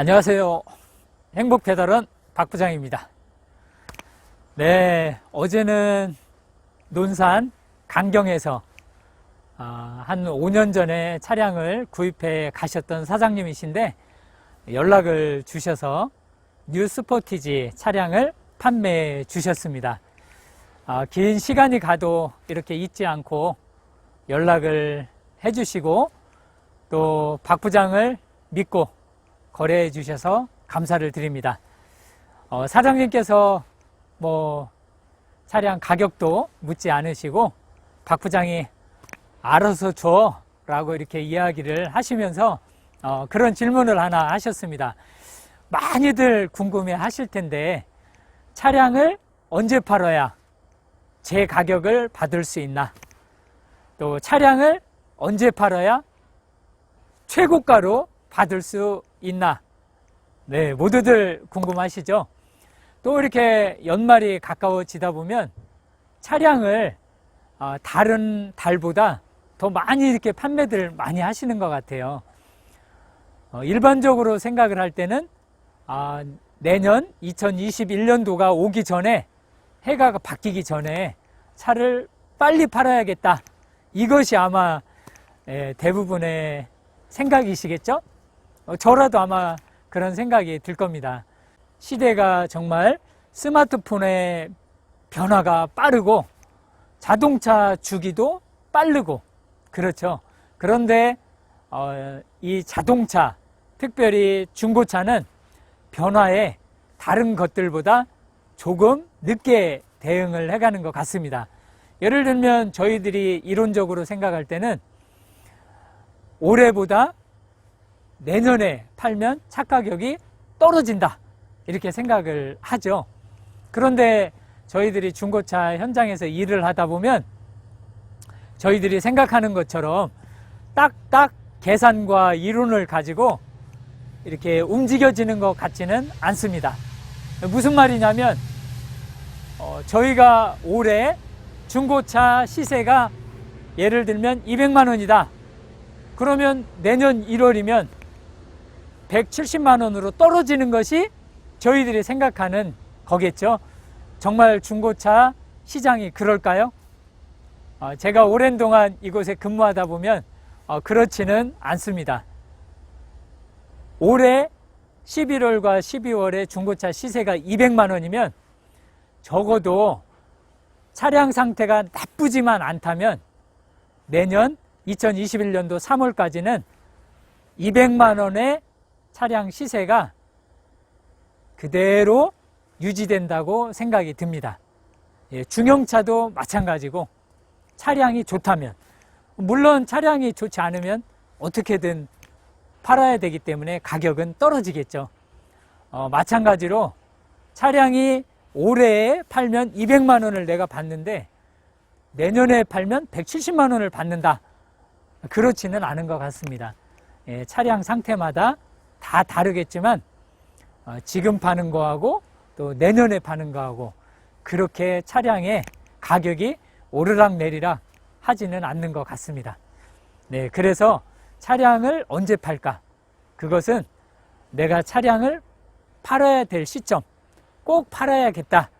안녕하세요. 행복배달원 박부장입니다. 네, 어제는 논산 강경에서 아, 한 5년 전에 차량을 구입해 가셨던 사장님이신데 연락을 주셔서 뉴 스포티지 차량을 판매해 주셨습니다. 아, 긴 시간이 가도 이렇게 잊지 않고 연락을 해주시고 또 박 부장을 믿고 거래해 주셔서 감사를 드립니다. 어, 사장님께서 뭐 차량 가격도 묻지 않으시고 박 부장이 알아서 줘 라고 이렇게 이야기를 하시면서 어, 그런 질문을 하나 하셨습니다. 많이들 궁금해 하실 텐데 차량을 언제 팔아야 제 가격을 받을 수 있나? 또 차량을 언제 팔아야 최고가로 받을 수 있나? 네, 모두들 궁금하시죠? 또 이렇게 연말이 가까워지다 보면 차량을 어, 다른 달보다 더 많이 이렇게 판매들 많이 하시는 것 같아요. 어, 일반적으로 생각을 할 때는 아, 내년 2021년도가 오기 전에 해가 바뀌기 전에 차를 빨리 팔아야겠다. 이것이 아마 예, 대부분의 생각이시겠죠? 어, 저라도 아마 그런 생각이 들 겁니다. 시대가 정말 스마트폰의 변화가 빠르고 자동차 주기도 빠르고 그렇죠. 그런데 어, 이 자동차, 특별히 중고차는 변화에 다른 것들보다 조금 늦게 대응을 해가는 것 같습니다. 예를 들면 저희들이 이론적으로 생각할 때는 올해보다 내년에 팔면 차 가격이 떨어진다. 이렇게 생각을 하죠. 그런데 저희들이 중고차 현장에서 일을 하다 보면 저희들이 생각하는 것처럼 딱딱 계산과 이론을 가지고 이렇게 움직여지는 것 같지는 않습니다. 무슨 말이냐면, 어, 저희가 올해 중고차 시세가 예를 들면 200만 원이다. 그러면 내년 1월이면 170만 원으로 떨어지는 것이 저희들이 생각하는 거겠죠. 정말 중고차 시장이 그럴까요? 어, 제가 오랜 동안 이곳에 근무하다 보면 어, 그렇지는 않습니다. 올해 11월과 12월에 중고차 시세가 200만 원이면 적어도 차량 상태가 나쁘지만 않다면 내년 2021년도 3월까지는 200만 원의 차량 시세가 그대로 유지된다고 생각이 듭니다. 예, 중형차도 마찬가지고 차량이 좋다면 물론 차량이 좋지 않으면 어떻게든 팔아야 되기 때문에 가격은 떨어지겠죠. 어, 마찬가지로 차량이 올해에 팔면 200만 원을 내가 받는데 내년에 팔면 170만 원을 받는다. 그렇지는 않은 것 같습니다. 예, 차량 상태마다 다 다르겠지만 어, 지금 파는 거하고 또 내년에 파는 거하고 그렇게 차량의 가격이 오르락 내리락 하지는 않는 것 같습니다. 네, 그래서 차량을 언제 팔까? 그것은 내가 차량을 팔아야 될 시점, 꼭 팔아야겠다.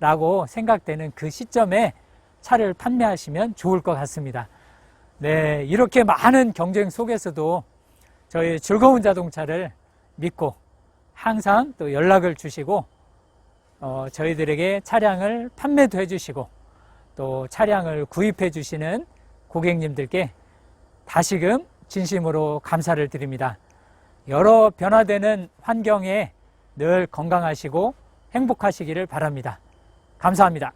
라고 생각되는 그 시점에 차를 판매하시면 좋을 것 같습니다. 네, 이렇게 많은 경쟁 속에서도 저희 즐거운 자동차를 믿고 항상 또 연락을 주시고 어, 저희들에게 차량을 판매도 해주시고 또 차량을 구입해 주시는 고객님들께 다시금 진심으로 감사를 드립니다. 여러 변화되는 환경에 늘 건강하시고 행복하시기를 바랍니다. 감사합니다.